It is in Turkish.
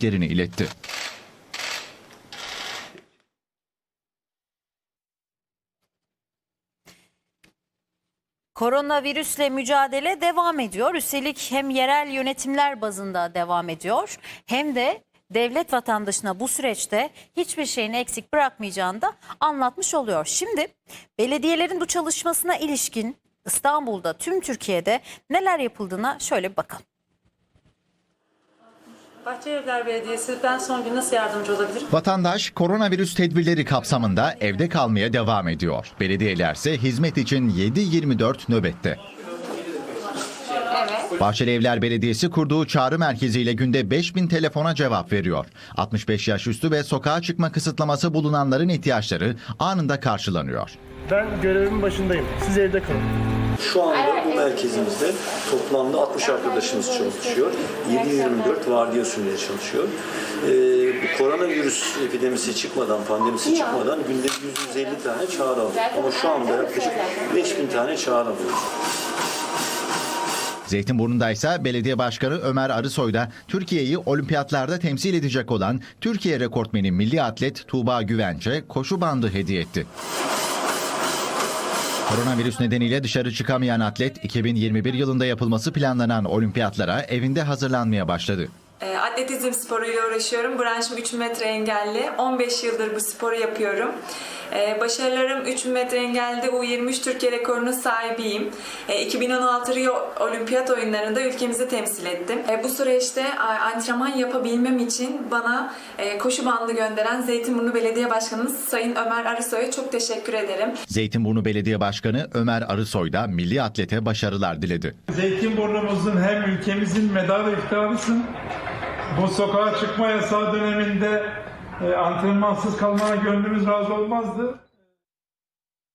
derini iletti. Koronavirüsle mücadele devam ediyor. Üstelik hem yerel yönetimler bazında devam ediyor hem de devlet vatandaşına bu süreçte hiçbir şeyin eksik bırakmayacağını da anlatmış oluyor. Şimdi belediyelerin bu çalışmasına ilişkin İstanbul'da tüm Türkiye'de neler yapıldığına şöyle bir bakalım. Bahçelievler Belediyesi ben son gün nasıl yardımcı olabilirim? Vatandaş koronavirüs tedbirleri kapsamında evde kalmaya devam ediyor. Belediyeler ise hizmet için 7-24 nöbette. Bahçeli Evler Belediyesi kurduğu çağrı merkeziyle günde 5000 telefona cevap veriyor. 65 yaş üstü ve sokağa çıkma kısıtlaması bulunanların ihtiyaçları anında karşılanıyor. Ben görevimin başındayım. Siz evde kalın. Şu anda bu merkezimizde toplamda 60 arkadaşımız çalışıyor. 7-24 vardiya usulüyle çalışıyor. Ee, bu koronavirüs epidemisi çıkmadan, pandemisi çıkmadan günde 150 tane çağrı alıyoruz. Ama şu anda yaklaşık 5000 tane çağrı alıyoruz. Zeytinburnu'nda ise belediye başkanı Ömer Arısoy da Türkiye'yi olimpiyatlarda temsil edecek olan Türkiye rekortmeni milli atlet Tuğba Güvence koşu bandı hediye etti. Koronavirüs nedeniyle dışarı çıkamayan atlet 2021 yılında yapılması planlanan olimpiyatlara evinde hazırlanmaya başladı. E, Atletizm sporuyla uğraşıyorum. Branşım 3 metre engelli. 15 yıldır bu sporu yapıyorum. E, Başarılarım 3 metre engelli U23 Türkiye rekorunun sahibiyim. E, 2016 Rio Olimpiyat oyunlarında ülkemizi temsil ettim. E, Bu süreçte antrenman yapabilmem için bana e, koşu bandı gönderen Zeytinburnu Belediye Başkanımız Sayın Ömer Arısoy'a çok teşekkür ederim. Zeytinburnu Belediye Başkanı Ömer Arısoy da milli atlete başarılar diledi. Zeytinburnumuzun hem ülkemizin medarı iftiharısın. Bu sokağa çıkma yasağı döneminde e, antrenmansız kalmana gönlümüz razı olmazdı.